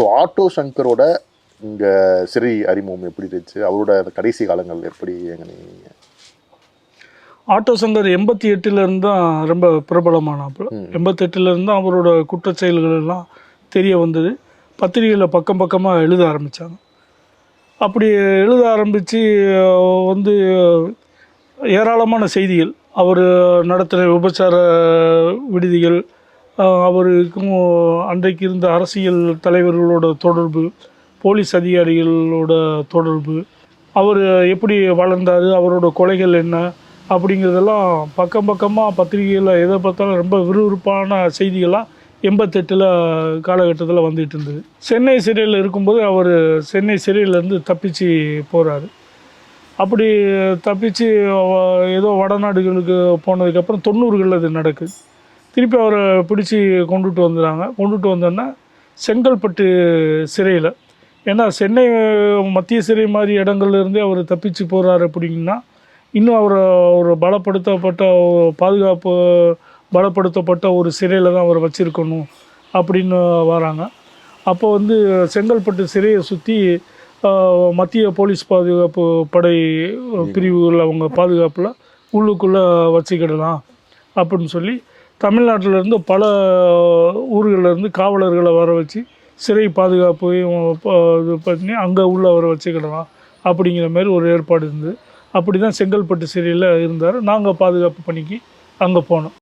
So auto சங்கரோட இங்க சிறை அறிமுகம் எப்படி இருந்துச்சு? அவரோட கடைசி காலங்கள் எப்படி எங்க ஆட்டோ சங்கர் எண்பத்தி எட்டுலேருந்து தான் ரொம்ப பிரபலமானாப்புல. எண்பத்தெட்டுலேருந்து தான் அவரோட குற்றச் செயல்கள் எல்லாம் தெரிய வந்தது. பத்திரிகையில் பக்கம் பக்கமாக எழுத ஆரம்பித்தாங்க அப்படி எழுத ஆரம்பித்து வந்து ஏராளமான செய்திகள். அவர் நடத்தின விபச்சார விடுதிகள் அவருக்கும் அன்றைக்கு இருந்த அரசியல் தலைவர்களோட தொடர்பு போலீஸ் அதிகாரிகளோட தொடர்பு அவர் எப்படி வளர்ந்தார் அவரோட கொலைகள் என்ன அப்படிங்கிறதெல்லாம் பக்கம் பக்கமாக பத்திரிகையில் எதை பார்த்தாலும் ரொம்ப விறுவிறுப்பான செய்திகளாக எண்பத்தெட்டில் காலகட்டத்தில் வந்துட்டு இருந்தது. சென்னை சிறையில் இருக்கும்போது அவர் சென்னை சிறையிலேருந்து தப்பிச்சு போகிறாரு அப்படி தப்பிச்சு ஏதோ வடநாடுகளுக்கு போனதுக்கப்புறம் தொண்ணூறுகளில் அது நடக்குது. திருப்பி அவரை பிடிச்சி கொண்டுட்டு வந்துடுறாங்க. கொண்டுட்டு வந்தோன்னா செங்கல்பட்டு சிறையில். ஏன்னா சென்னை மத்திய சிறை மாதிரி இடங்கள்லேருந்தே அவர் தப்பிச்சு போகிறாரு அப்படின்னா இன்னும் அவரை ஒரு பலப்படுத்தப்பட்ட பாதுகாப்பு பலப்படுத்தப்பட்ட ஒரு சிறையில் தான் அவரை வச்சுருக்கணும் அப்படின்னு வராங்க. அப்போ வந்து செங்கல்பட்டு சிறையை சுற்றி மத்திய போலீஸ் பாதுகாப்பு படை பிரிவுகள் அவங்க பாதுகாப்பில் உள்ளுக்குள்ளே வச்சுக்கிடலாம் அப்படின்னு சொல்லி தமிழ்நாட்டிலேருந்து பல ஊர்களிலேருந்து காவலர்களை வர வச்சு சிறை பாதுகாப்பையும் இது பண்ணி அங்கே உள்ள அவரை வச்சுக்கிடலாம் அப்படிங்கிற மாதிரி ஒரு ஏற்பாடு இருந்தது. அப்படி தான் செங்கல்பட்டு சிறையில் இருந்தார். நாங்கள் பாதுகாப்பு பணிக்கு அங்கே போனோம்.